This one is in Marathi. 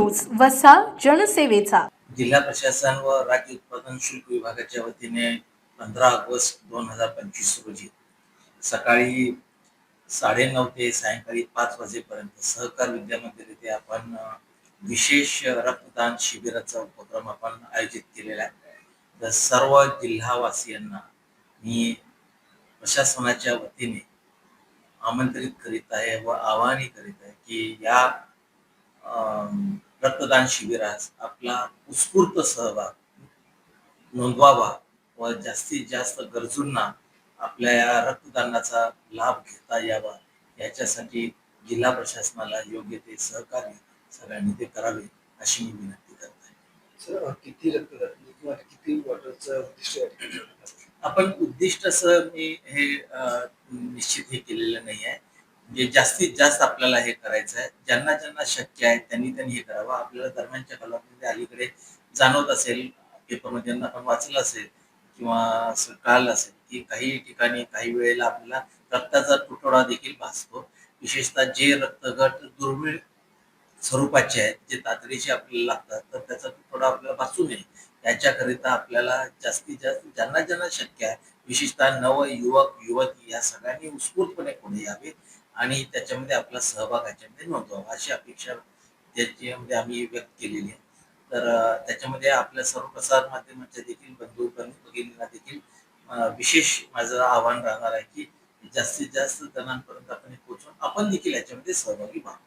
न्यूज वसा जनसेवेचा. जिल्हा प्रशासन व राज्य उत्पादन शुल्क विभागाच्या वतीने पंधरा ऑगस्ट दोन हजार पंचवीस रोजी सकाळी साडेनऊ ते सायंकाळी पाच वाजेपर्यंत सहकार विद्यामंदिर येथे आपण विशेष रक्तदान शिबिराचा उपक्रम आपण आयोजित केलेला आहे. तर सर्व जिल्हावासियांना मी प्रशासनाच्या वतीने आमंत्रित करीत आहे व आवाहनही करीत आहे की या अम, रक्तदान शिबिरास आपला उत्स्फूर्त सहभाग नोंदवावा व जास्तीत जास्त गरजूंना आपल्या या रक्तदानाचा लाभ घेता यावा. याच्यासाठी जिल्हा प्रशासनाला योग्य ते सहकार्य सगळ्यांनी ते करावे अशी मी विनंती करत. आहे अ, किती रक्तदान किंवा किती वॉटरचं उद्दिष्ट? आपण असं मी हे निश्चित हे केलेलं नाही आहे. म्हणजे जास्तीत जास्त आपल्याला हे करायचं आहे ज्यांना ज्यांना शक्य आहे त्यांनी त्यांनी हे करावं. आपल्याला दरम्यानच्या कालावधीमध्ये अलीकडे जाणवत असेल पेपरमध्ये आपण वाचलं असेल किंवा असं असेल की काही ठिकाणी काही वेळेला आपल्याला रक्ताचा तुटवडा देखील भासतो. विशेषतः जे रक्तगट दुर्मिळ स्वरूपाचे आहेत जे तातडीचे आपल्याला लागतात तर त्याचा तुटवडा आपल्याला भासू नये. याच्याकरिता आपल्याला जास्तीत जास्त ज्यांना ज्यांना शक्य आहे विशेषतः नव युवक युवती या सगळ्यांनी उत्स्फूर्तपणे पुढे यावे. आणि त्याच्यामध्ये आपला सहभाग याच्यामध्ये नोंदवावा अशी अपेक्षा त्याच्यामध्ये आम्ही व्यक्त केलेली आहे. तर त्याच्यामध्ये आपल्या सर्व प्रसार माध्यमांच्या देखील बंधू भगिनींना देखील विशेष माझं आव्हान राहणार आहे की जास्तीत जास्त जणांपर्यंत आपण पोहोचून आपण देखील याच्यामध्ये सहभागी व्हावं.